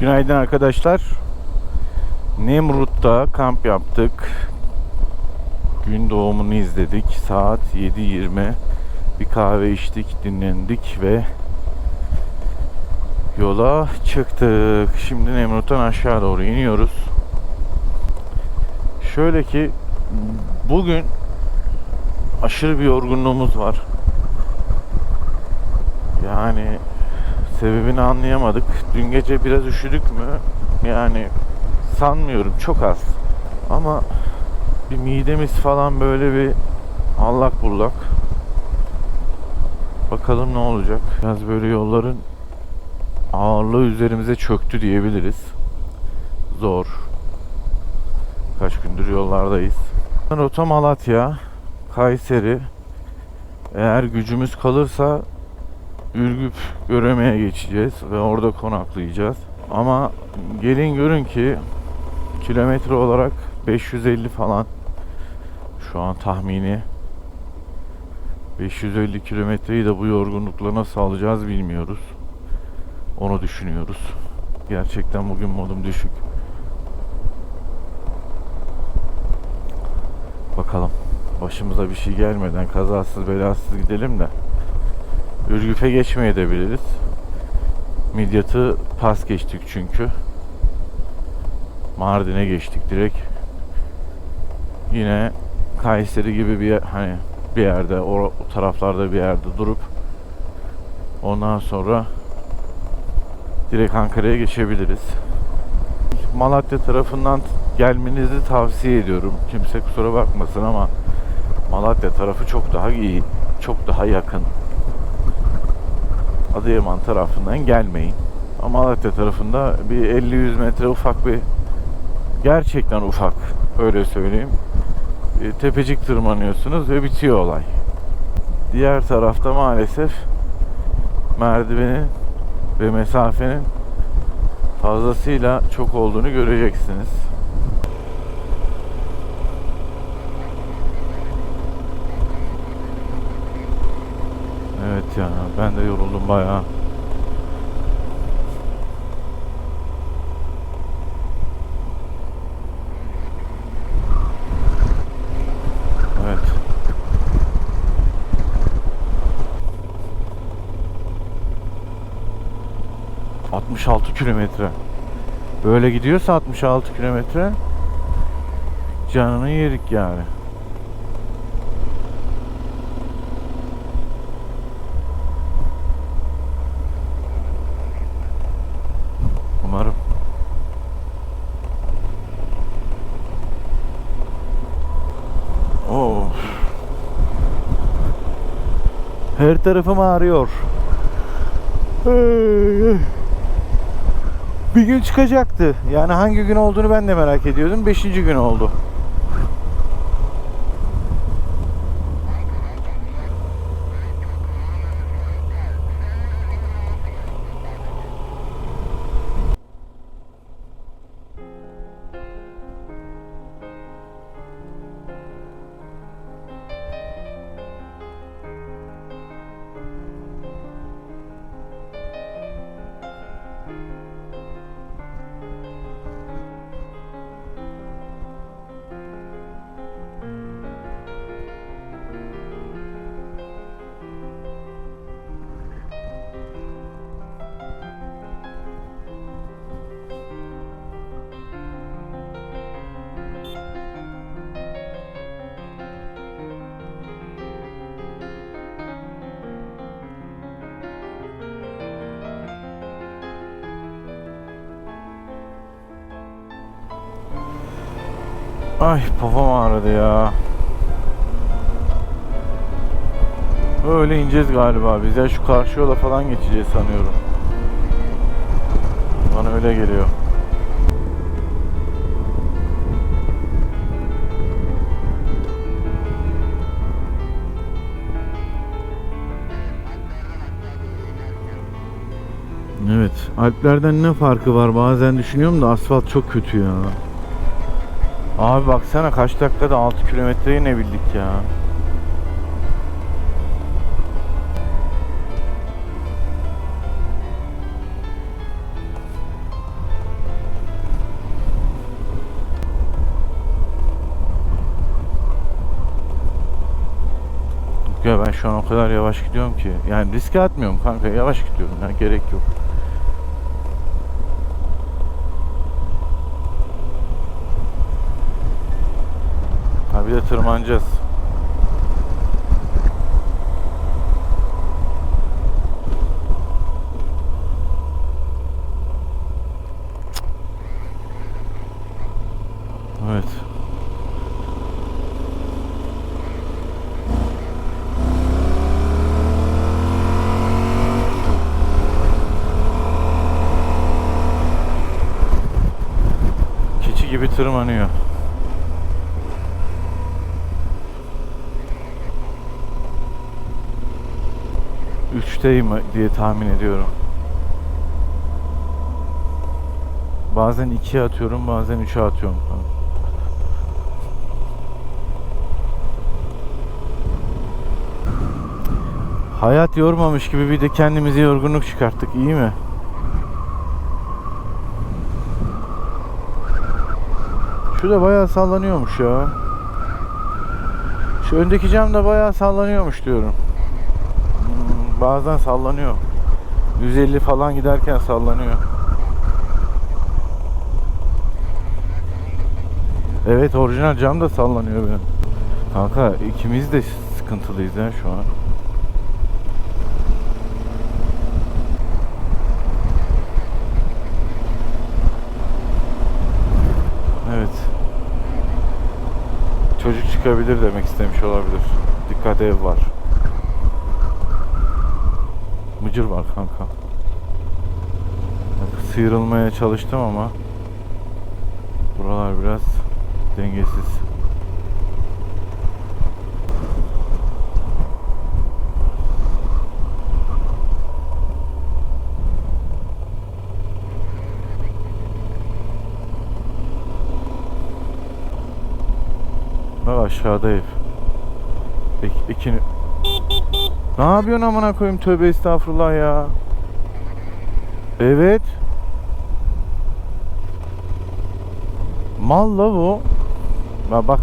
Günaydın arkadaşlar. Nemrut'ta kamp yaptık. Gün doğumunu izledik. Saat 7.20. Bir kahve içtik, dinlendik ve yola çıktık. Şimdi Nemrut'tan aşağı doğru iniyoruz. Şöyle ki bugün aşırı bir yorgunluğumuz var. Yani sebebini anlayamadık. Dün gece biraz üşüdük mü? Yani sanmıyorum çok az. Ama bir midemiz falan böyle bir allak bullak. Bakalım ne olacak. Biraz böyle yolların ağırlığı üzerimize çöktü diyebiliriz. Zor. Kaç gündür yollardayız. Rota Malatya, Kayseri. Eğer gücümüz kalırsa Ürgüp göremeye geçeceğiz ve orada konaklayacağız. Ama gelin görün ki kilometre olarak 550 falan şu an tahmini 550 kilometreyi de bu yorgunlukla nasıl alacağız bilmiyoruz. Onu düşünüyoruz. Gerçekten bugün modum düşük. Bakalım. Başımıza bir şey gelmeden kazasız belasız gidelim de. Ürgüp'e geçmeye de biliriz. Midyat'ı pas geçtik çünkü. Mardin'e geçtik direkt. Yine Kayseri gibi bir hani bir yerde o, o taraflarda bir yerde durup ondan sonra direkt Ankara'ya geçebiliriz. Malatya tarafından gelmenizi tavsiye ediyorum. Kimse kusura bakmasın ama Malatya tarafı çok daha iyi, çok daha yakın. Adıyaman tarafından gelmeyin. Ama Malatya tarafında bir 50-100 metre ufak bir gerçekten ufak öyle söyleyeyim. Bir tepecik tırmanıyorsunuz ve bitiyor olay. Diğer tarafta maalesef merdivenin ve mesafenin fazlasıyla çok olduğunu göreceksiniz. Evet ya ben de yoruldum bayağı. Evet. ...66 kilometre. Böyle gidiyorsa 66 kilometre... ...canını yedik yani. Umarım. Oo. Her tarafım ağrıyor. Bir gün çıkacaktı. Yani hangi gün olduğunu ben de merak ediyordum. Beşinci gün oldu. Ay popom ağrıdı ya. Böyle ineceğiz galiba biz ya şu karşı yola falan geçeceğiz sanıyorum. Bana öyle geliyor. Evet, Alplerden ne farkı var bazen düşünüyorum da asfalt çok kötü ya. Abi baksana kaç dakikada 6 kilometre inebildik ya. Ya ben şu an o kadar yavaş gidiyorum ki. Yani riske atmıyorum kanka. Yavaş gidiyorum. Yani gerek yok. Tırmanacağız. Evet. Keçi gibi tırmanıyor. Üçteyim diye tahmin ediyorum. Bazen ikiye atıyorum, bazen üçe atıyorum. Hayat yormamış gibi bir de kendimize yorgunluk çıkarttık. iyi mi? Şu da bayağı sallanıyormuş ya. Şu öndeki cam da bayağı sallanıyormuş diyorum. Bazen sallanıyor. 150 falan giderken sallanıyor. Evet orijinal cam da sallanıyor benim. Kanka ikimiz de sıkıntılıyız ya şu an. Evet. Çocuk çıkabilir demek istemiş olabilir. Dikkat ev var. Mıcır var kanka. Bak, Sıyrılmaya çalıştım ama buralar biraz dengesiz. Bak aşağıda ev. İk, iki... Ne yapıyorsun amına koyayım tövbe estağfurullah ya. Evet. Mal la bu. Ya bak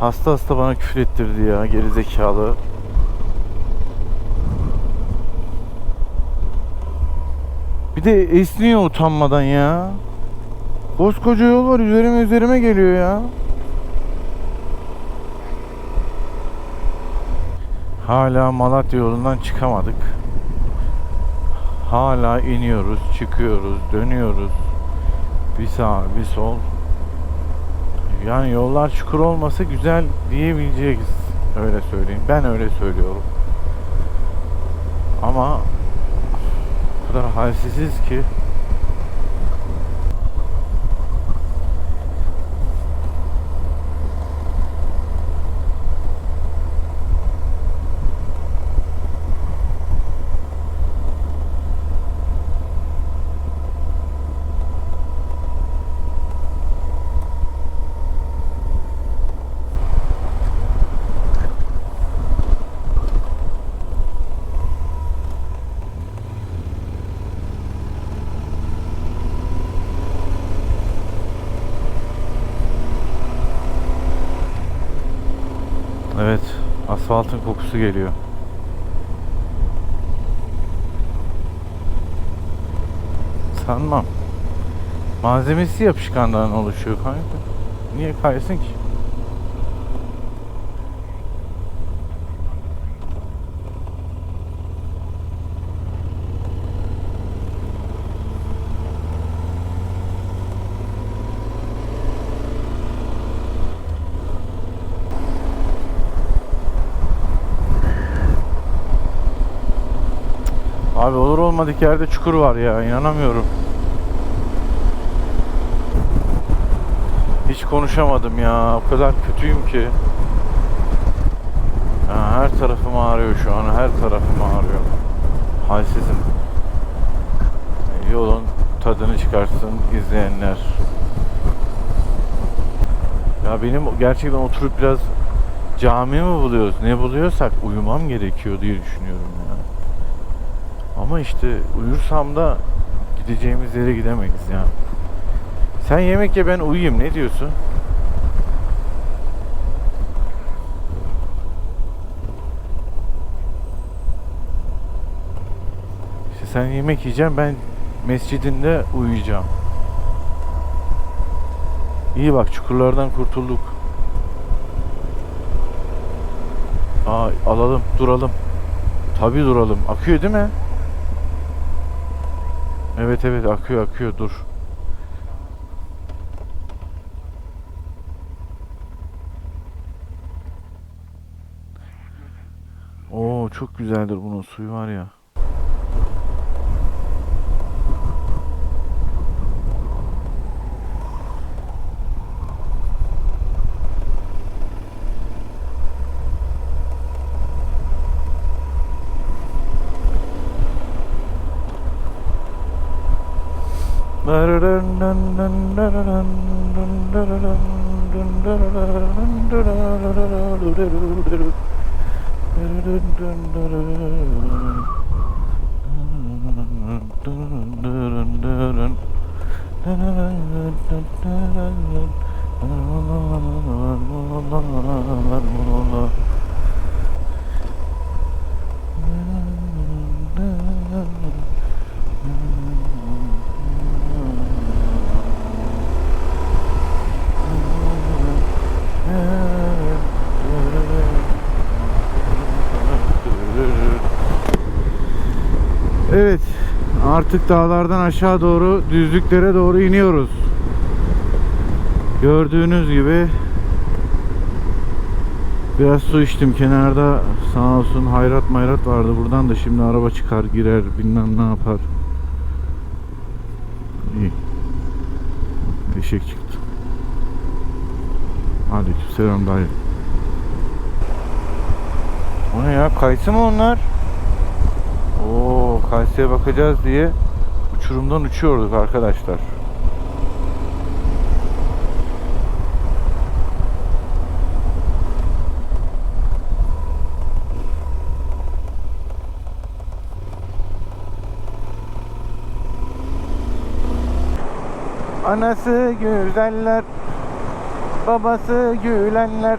hasta hasta bana küfür ettirdi ya geri zekalı. Bir de esniyor utanmadan ya. Koskoca yol var üzerime üzerime geliyor ya. Hala Malatya yolundan çıkamadık. Hala iniyoruz, çıkıyoruz, dönüyoruz. Bir sağ, bir sol. Yani yollar çukur olmasa güzel diyebileceğiz. Öyle söyleyeyim. Ben öyle söylüyorum. Ama o kadar halsiziz ki Evet, asfaltın kokusu geliyor. Sanmam. Malzemesi yapışkandan oluşuyor kanka. Niye kaysın ki? Abi olur olmadık yerde çukur var ya inanamıyorum. Hiç konuşamadım ya. O kadar kötüyüm ki. Ya her tarafım ağrıyor şu an. Her tarafım ağrıyor. Halsizim. E, Yolun tadını çıkarsın izleyenler. Ya benim gerçekten oturup biraz cami mi buluyoruz? Ne buluyorsak uyumam gerekiyor diye düşünüyorum ya. Ama işte uyursam da gideceğimiz yere gidemeyiz ya. Sen yemek ye ben uyuyayım ne diyorsun? İşte sen yemek yiyeceğim ben mescidinde uyuyacağım. İyi bak çukurlardan kurtulduk. Aa alalım duralım. Tabii duralım. Akıyor değil mi? Evet evet akıyor akıyor dur. Oo çok güzeldir bunun suyu var ya. Evet, artık dağlardan aşağı doğru düzlüklere doğru iniyoruz. Gördüğünüz gibi biraz su içtim kenarda sağ olsun hayrat mayrat vardı buradan da şimdi araba çıkar girer bilmem ne yapar. İyi. Eşek çıktı. Aleykümselam dayı. O ne ya kayısı mı onlar? Kayseri'ye bakacağız diye uçurumdan uçuyorduk arkadaşlar. Anası güzeller, babası gülenler.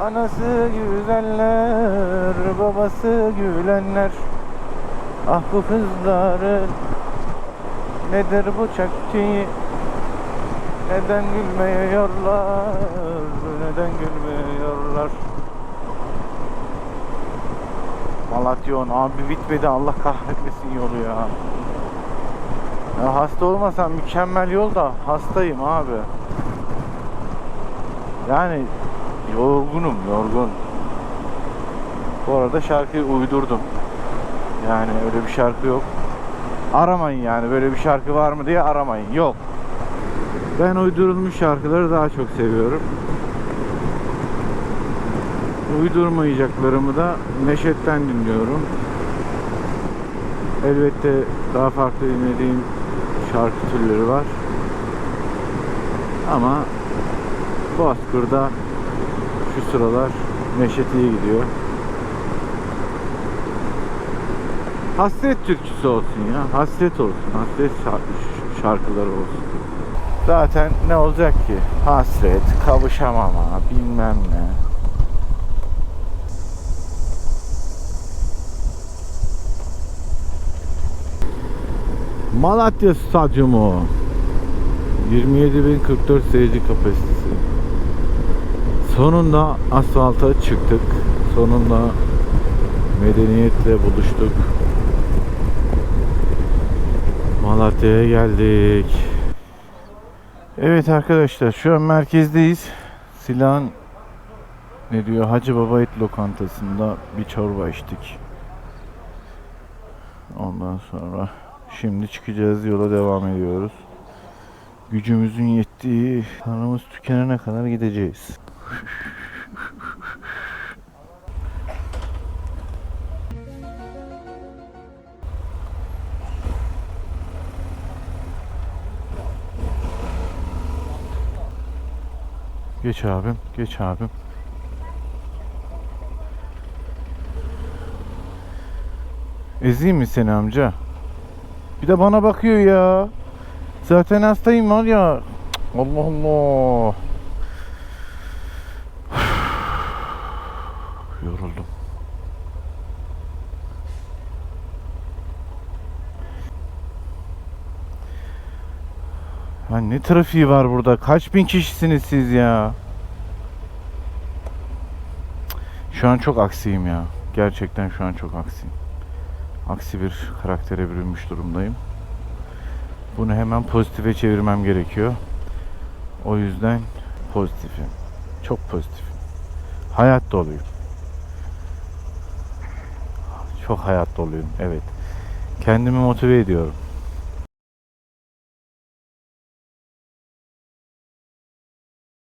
Anası güzeller, babası gülenler. Ah bu kızların nedir bu çektiği? Neden gülmüyorlar? Neden gülmüyorlar? Malatyon abi bitmedi Allah kahretmesin yolu ya. ya. Hasta olmasam mükemmel yol da hastayım abi. Yani yorgunum yorgun. Bu arada şarkıyı uydurdum. Yani öyle bir şarkı yok. Aramayın yani böyle bir şarkı var mı diye aramayın. Yok. Ben uydurulmuş şarkıları daha çok seviyorum. Uydurmayacaklarımı da Neşet'ten dinliyorum. Elbette daha farklı dinlediğim şarkı türleri var. Ama Bozkır'da şu sıralar Neşet iyi gidiyor. Hasret türküsü olsun ya. Hasret olsun. Hasret şar- şarkıları olsun. Zaten ne olacak ki? Hasret, kavuşamama, bilmem ne. Malatya Stadyumu 27.044 seyirci kapasitesi. Sonunda asfalta çıktık. Sonunda medeniyetle buluştuk. Malatya'ya geldik. Evet arkadaşlar şu an merkezdeyiz. Silahın ne diyor Hacı Baba Et lokantasında bir çorba içtik. Ondan sonra şimdi çıkacağız yola devam ediyoruz. Gücümüzün yettiği paramız tükenene kadar gideceğiz. Geç abim, geç abim. Ezeyim mi seni amca? Bir de bana bakıyor ya. Zaten hastayım var ya. Allah Allah. Yoruldum. Ya ne trafiği var burada? Kaç bin kişisiniz siz ya? Şu an çok aksiyim ya. Gerçekten şu an çok aksiyim. Aksi bir karaktere bürünmüş durumdayım. Bunu hemen pozitife çevirmem gerekiyor. O yüzden pozitifim. Çok pozitifim. Hayat doluyum. Çok hayat doluyum. Evet. Kendimi motive ediyorum.